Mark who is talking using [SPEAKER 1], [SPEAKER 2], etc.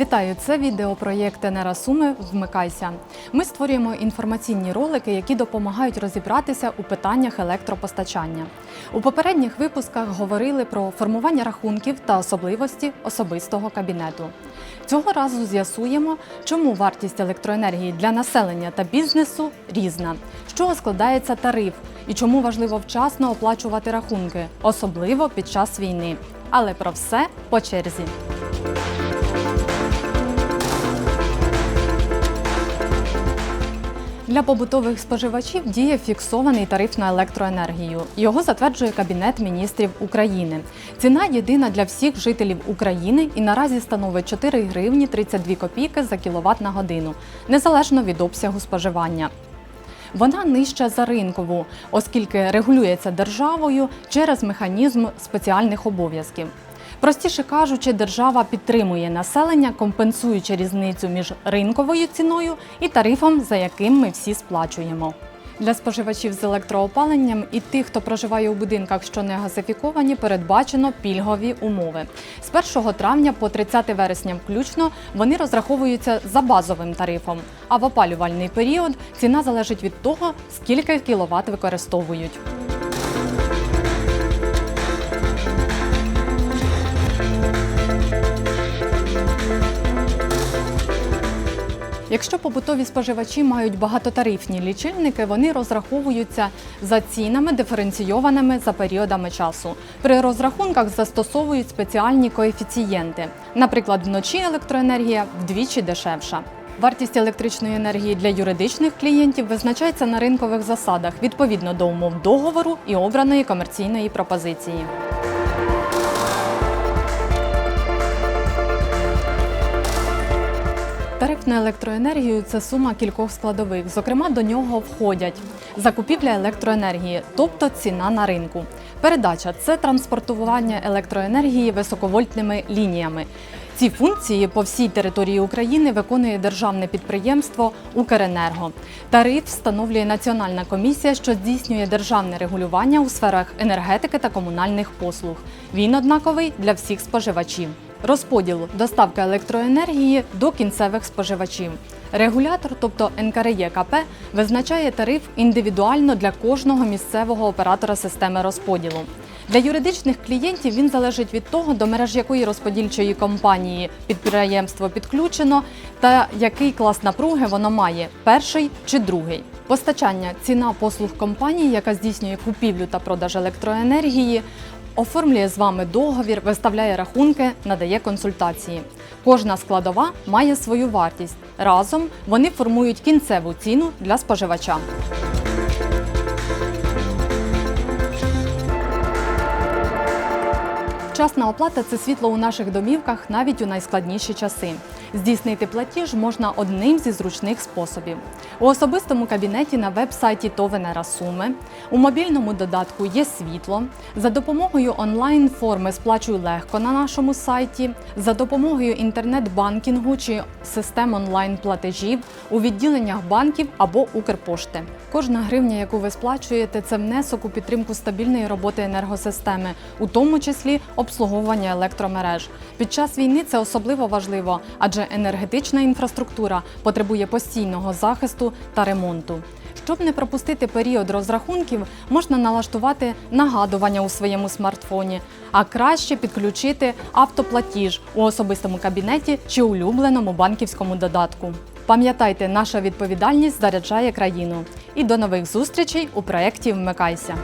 [SPEAKER 1] Вітаю! Це відеопроєкт Енера Суми Вмикайся. Ми створюємо інформаційні ролики, які допомагають розібратися у питаннях електропостачання. У попередніх випусках говорили про формування рахунків та особливості особистого кабінету. Цього разу з'ясуємо, чому вартість електроенергії для населення та бізнесу різна, з чого складається тариф і чому важливо вчасно оплачувати рахунки, особливо під час війни. Але про все по черзі. Для побутових споживачів діє фіксований тариф на електроенергію. Його затверджує Кабінет міністрів України. Ціна єдина для всіх жителів України і наразі становить 4 гривні 32 копійки за кіловат на годину, незалежно від обсягу споживання. Вона нижча за ринкову, оскільки регулюється державою через механізм спеціальних обов'язків. Простіше кажучи, держава підтримує населення, компенсуючи різницю між ринковою ціною і тарифом, за яким ми всі сплачуємо. Для споживачів з електроопаленням і тих, хто проживає у будинках, що не газифіковані, передбачено пільгові умови. З 1 травня по 30 вересня включно вони розраховуються за базовим тарифом. А в опалювальний період ціна залежить від того, скільки кіловат використовують. Якщо побутові споживачі мають багатотарифні лічильники, вони розраховуються за цінами, диференційованими за періодами часу. При розрахунках застосовують спеціальні коефіцієнти. Наприклад, вночі електроенергія вдвічі дешевша. Вартість електричної енергії для юридичних клієнтів визначається на ринкових засадах відповідно до умов договору і обраної комерційної пропозиції. Тариф на електроенергію це сума кількох складових. Зокрема, до нього входять закупівля електроенергії, тобто ціна на ринку. Передача це транспортування електроенергії високовольтними лініями. Ці функції по всій території України виконує державне підприємство Укренерго. Тариф встановлює Національна комісія, що здійснює державне регулювання у сферах енергетики та комунальних послуг. Він однаковий для всіх споживачів. Розподіл доставка електроенергії до кінцевих споживачів. Регулятор, тобто НКРЄКП, визначає тариф індивідуально для кожного місцевого оператора системи розподілу. Для юридичних клієнтів він залежить від того, до мереж якої розподільчої компанії підприємство підключено та який клас напруги воно має перший чи другий. Постачання ціна послуг компанії, яка здійснює купівлю та продаж електроенергії, оформлює з вами договір, виставляє рахунки, надає консультації. Кожна складова має свою вартість. Разом вони формують кінцеву ціну для споживача. Вчасна оплата це світло у наших домівках навіть у найскладніші часи. Здійснити платіж можна одним зі зручних способів. У особистому кабінеті на веб-сайті Товенера Суми, у мобільному додатку є світло. За допомогою онлайн-форми сплачуй легко на нашому сайті, за допомогою інтернет-банкінгу чи систем онлайн-платежів у відділеннях банків або Укрпошти. Кожна гривня, яку ви сплачуєте, це внесок у підтримку стабільної роботи енергосистеми, у тому числі обслуговування електромереж. Під час війни це особливо важливо, адже енергетична інфраструктура потребує постійного захисту та ремонту. Щоб не пропустити період розрахунків, можна налаштувати нагадування у своєму смартфоні, а краще підключити автоплатіж у особистому кабінеті чи улюбленому банківському додатку. Пам'ятайте, наша відповідальність заряджає країну. І до нових зустрічей у проєкті Вмикайся.